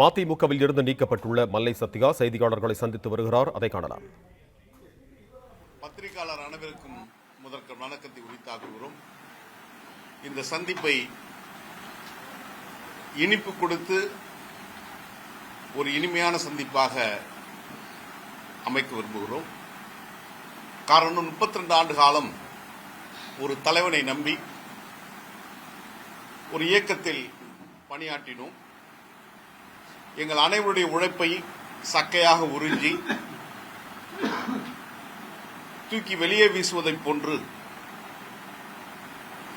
மதிமுகவில் இருந்து நீக்கப்பட்டுள்ள மல்லை சத்யா செய்தியாளர்களை சந்தித்து வருகிறார். அதை காணலாம். பத்திரிகையாளர் அனைவருக்கும் முதற்க வணக்கத்தை உரித்தாக்குகிறோம். இந்த சந்திப்பை இனிப்பு கொடுத்து ஒரு இனிமையான சந்திப்பாக அமைக்க விரும்புகிறோம். காரணம் முப்பத்தி ரெண்டு ஆண்டு காலம் ஒரு தலைவனை நம்பி ஒரு இயக்கத்தில் பணியாற்றினோம். எங்கள் அனைவருடைய உழைப்பை சக்கையாக உறிஞ்சி தூக்கி வெளியே வீசுவதைப் போன்று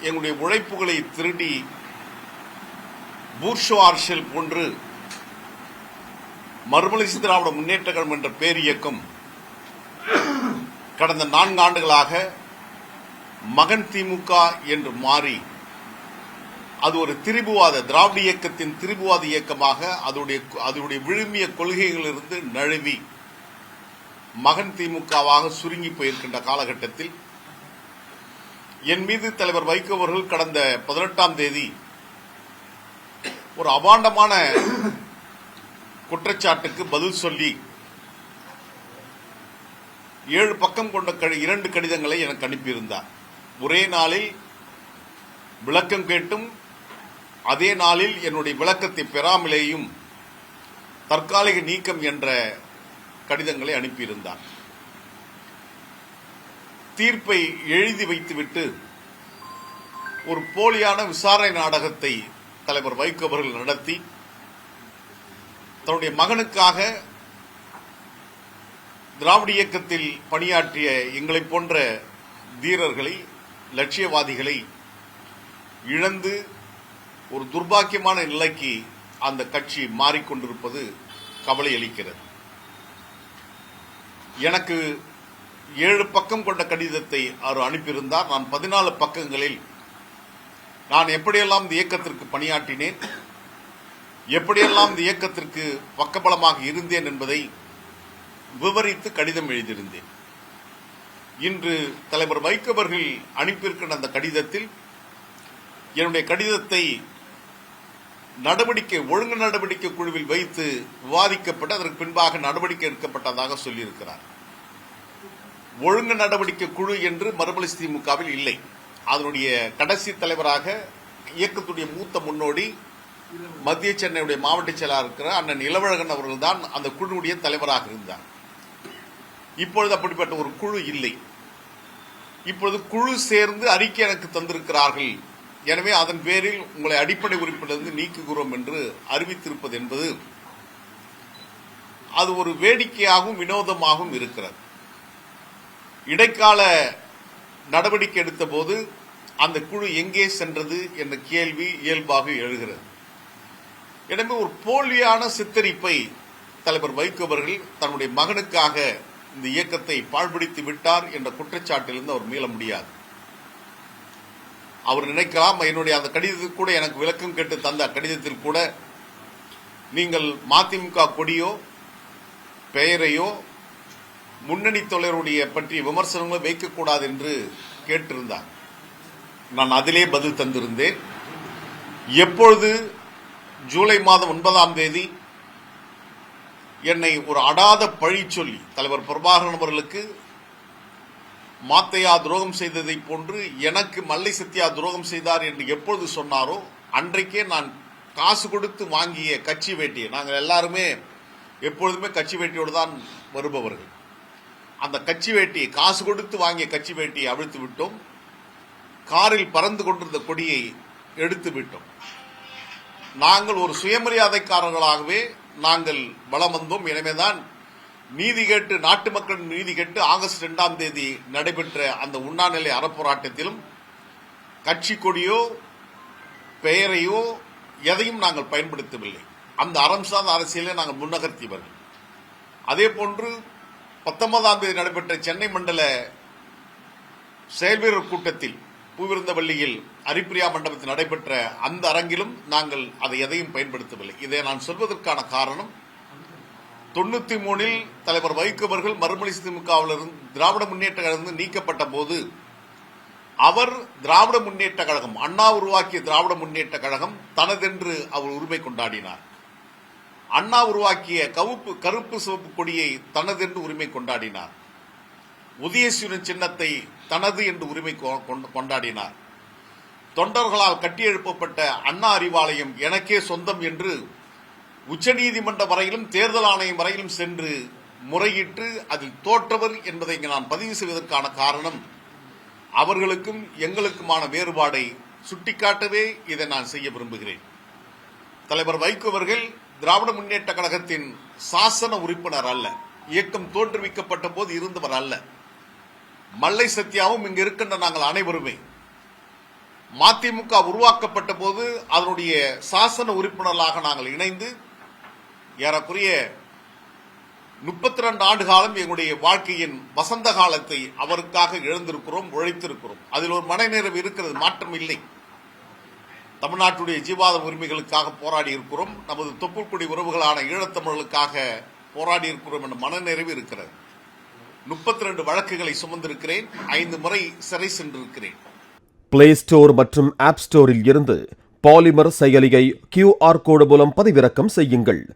எங்களுடைய உழைப்புகளை திருடி பூர்ஷோ அரசியல் போன்று மறுமலர்ச்சி திராவிட முன்னேற்ற கழகம் என்ற பேர் இயக்கம் கடந்த நான்கு ஆண்டுகளாக மகன் திமுக என்று மாறி அது ஒரு திரிபுவாத திராவிட இயக்கத்தின் திரிபுவாத இயக்கமாக அதனுடைய அதனுடைய விழுமிய கொள்கைகளிலிருந்து நழுவி மகன் திமுகவாக சுருங்கி போயிருக்கின்ற காலகட்டத்தில் என் மீது தலைவர் வைகோ அவர்கள் கடந்த பதினெட்டாம் தேதி ஒரு அபாண்டமான குற்றச்சாட்டுக்கு பதில் சொல்லி ஏழு பக்கம் கொண்ட கடி- இரண்டு கடிதங்களை எனக்கு அனுப்பியிருந்தார். ஒரே நாளில் விளக்கம் கேட்டும் அதே நாளில் என்னுடைய விளக்கத்தை பெறாமலேயும் தற்காலிக நீக்கம் என்ற கடிதங்களை அனுப்பியிருந்தார். தீர்ப்பை எழுதி வைத்துவிட்டு ஒரு போலியான விசாரணை நாடகத்தை தலைவர் வைகோ அவர்கள் நடத்தி தன்னுடைய மகனுக்காக திராவிட இயக்கத்தில் பணியாற்றிய எங்களைப் போன்ற தீரர்களை லட்சியவாதிகளை இழந்து ஒரு துர்பாக்கியமான நிலைக்கு அந்த கட்சி மாறிக்கொண்டிருப்பது கவலை அளிக்கிறது. எனக்கு ஏழு பக்கம் கொண்ட கடிதத்தை அவர் அனுப்பியிருந்தார். நான் பதினாலு பக்கங்களில் நான் எப்படியெல்லாம் இந்த இயக்கத்திற்கு பணியாற்றினேன் எப்படியெல்லாம் இந்த இயக்கத்திற்கு பக்கபலமாக இருந்தேன் என்பதை விவரித்து கடிதம் எழுதியிருந்தேன். இன்று தலைவர் வைகோ அவர்கள் அனுப்பியிருக்கின்ற அந்த கடிதத்தில் என்னுடைய கடிதத்தை நடவடிக்கை ஒழுங்கு நடவடிக்கை குழுவில் வைத்து விவாதிக்கப்பட்டு அதற்கு பின்பாக நடவடிக்கை எடுக்கப்பட்டதாக சொல்லியிருக்கிறார். ஒழுங்கு நடவடிக்கை குழு என்று மறுமலர்ச்சி திமுகவில் இல்லை. அதனுடைய கடைசி தலைவராக இயக்கத்துடைய மூத்த முன்னோடி மத்திய சென்னையுடைய மாவட்ட செயலாளர் இருக்கிற அண்ணன் இளவழகன் அவர்கள் தான் அந்த குழுவுடைய தலைவராக இருந்தார். இப்பொழுது அப்படிப்பட்ட ஒரு குழு இல்லை. இப்பொழுது குழு சேர்ந்து அறிக்கை எனக்கு தந்திருக்கிறார்கள். எனவே அதன் பேரில் உங்களை அடிப்படை உறுப்பிலிருந்து நீக்குகிறோம் என்று அறிவித்திருப்பது என்பது அது ஒரு வேடிக்கையாகவும் வினோதமாகவும் இருக்கிறது. இடைக்கால நடவடிக்கை எடுத்த போது அந்த குழு எங்கே சென்றது என்ற கேள்வி இயல்பாக எழுகிறது. எனவே ஒரு போலியான சித்தரிப்பை தலைவர் வைகோ அவர்கள் தன்னுடைய மகனுக்காக இந்த இயக்கத்தை பாழ்படுத்தி விட்டார் என்ற குற்றச்சாட்டிலிருந்து அவர் மீள முடியாது. அவர் நினைக்கலாம் என்னுடைய அந்த கடிதத்தில் கூட எனக்கு விளக்கம் கேட்டு தந்த கடிதத்தில் கூட நீங்கள் மதிமுக கொடியோ பெயரையோ முன்னணி தொழிலுடைய பற்றிய விமர்சனங்களை வைக்கக்கூடாது என்று கேட்டிருந்தார். நான் அதிலே பதில் தந்திருந்தேன். எப்பொழுது ஜூலை மாதம் ஒன்பதாம் தேதி என்னை ஒரு அடாத பழி சொல்லி தலைவர் பிரபாகரன் அவர்களுக்கு மாத்தையா துரோகம் செய்ததை போன்று எனக்கு மல்லை சத்யா துரோகம் செய்தார் என்று எப்பொழுது சொன்னாரோ அன்றைக்கே நான் காசு கொடுத்து வாங்கிய கட்சி வேட்டியை நாங்கள் எல்லாருமே எப்பொழுதுமே கட்சி வேட்டியோடு தான் வருபவர்கள். அந்த கட்சி வேட்டியை காசு கொடுத்து வாங்கிய கட்சி வேட்டியை அவிழ்த்து விட்டோம். காரில் பறந்து கொண்டிருந்த கொடியை எடுத்து விட்டோம். நாங்கள் ஒரு சுயமரியாதைக்காரர்களாகவே நாங்கள் வலம் வந்தோம். எனவேதான் நீதி கேட்டு நாட்டு மக்களின் நீதி கேட்டு ஆகஸ்ட் இரண்டாம் தேதி நடைபெற்ற அந்த உண்ணாநிலை அறப்போராட்டத்திலும் கட்சி கொடியோ பெயரையோ எதையும் நாங்கள் பயன்படுத்தவில்லை. அந்த அறம் சார்ந்த அரசியலை நாங்கள் முன்னகர்த்தியவர்கள் அதே போன்று பத்தொன்பதாம் தேதி நடைபெற்ற சென்னை மண்டல செயல்வீரர் கூட்டத்தில் பூவிருந்தவள்ளியில் அரிப்பிரியா மண்டபத்தில் நடைபெற்ற அந்த அரங்கிலும் நாங்கள் அதை எதையும் பயன்படுத்தவில்லை. இதை நான் சொல்வதற்கான காரணம் தொண்ணூத்தி மூணில் தலைவர் வைகோ அவர்கள் மறுமலர்ச்சி திமுகவிலிருந்து திராவிட முன்னேற்ற கழகம் நீக்கப்பட்ட போது அவர் திராவிட முன்னேற்ற கழகம் அண்ணா உருவாக்கிய திராவிட முன்னேற்ற கழகம் தனதென்று அவர் உரிமை கொண்டாடினார். அண்ணா உருவாக்கிய கவுப்பு கருப்பு சிவப்பு கொடியை தனதென்று உரிமை கொண்டாடினார். உதயசூரன் சின்னத்தை தனது என்று உரிமை கொ- கொண்டாடினார். தொண்டர்களால் கட்டியெழுப்பப்பட்ட அண்ணா அறிவாலயம் எனக்கே சொந்தம் என்று உச்சநீதிமன்ற வரையிலும் தேர்தல் ஆணையம் வரையிலும் சென்று முறையிட்டு அதில் தோற்றவர் என்பதை இங்கு நான் பதிவு செய்வதற்கான காரணம் அவர்களுக்கும் எங்களுக்குமான வேறுபாடை சுட்டிக்காட்டவே இதை நான் செய்ய விரும்புகிறேன். தலைவர் வைகோ அவர்கள் திராவிட முன்னேற்ற கழகத்தின் சாசன உறுப்பினர் அல்ல இயக்கம் தோற்றுவிக்கப்பட்ட போது இருந்தவர் அல்ல. மல்லை சத்யாவும் இங்கு இருக்கின்ற நாங்கள் அனைவருமே. மதிமுக உருவாக்கப்பட்ட போது அதனுடைய சாசன உறுப்பினர்களாக நாங்கள் இணைந்து ஏறக்குறைய முப்பத்தி ரெண்டு ஆண்டு காலம் எங்களுடைய வாழ்க்கையின் வசந்த காலத்தை அவருக்காக இழந்திருக்கிறோம் உழைத்திருக்கிறோம். அதில் ஒரு மனநிறைவு இருக்கிறது மாற்றம் இல்லை. தமிழ்நாட்டுடைய ஜீவாத உரிமைகளுக்காக போராடி இருக்கிறோம் நமது தொப்புக்குடி உறவுகளான ஈழத்தமிழர்களுக்காக போராடி இருக்கிறோம் என்ற மனநிறைவு இருக்கிறது. முப்பத்தி ரெண்டு வழக்குகளை சுமந்திருக்கிறேன் ஐந்து முறை சிறை சென்றிருக்கிறேன். பிளே ஸ்டோர் மற்றும் ஆப் ஸ்டோரில் இருந்து பாலிமர் செயலியை கியூஆர் கோடு மூலம் பதிவிறக்கம் செய்யுங்கள்.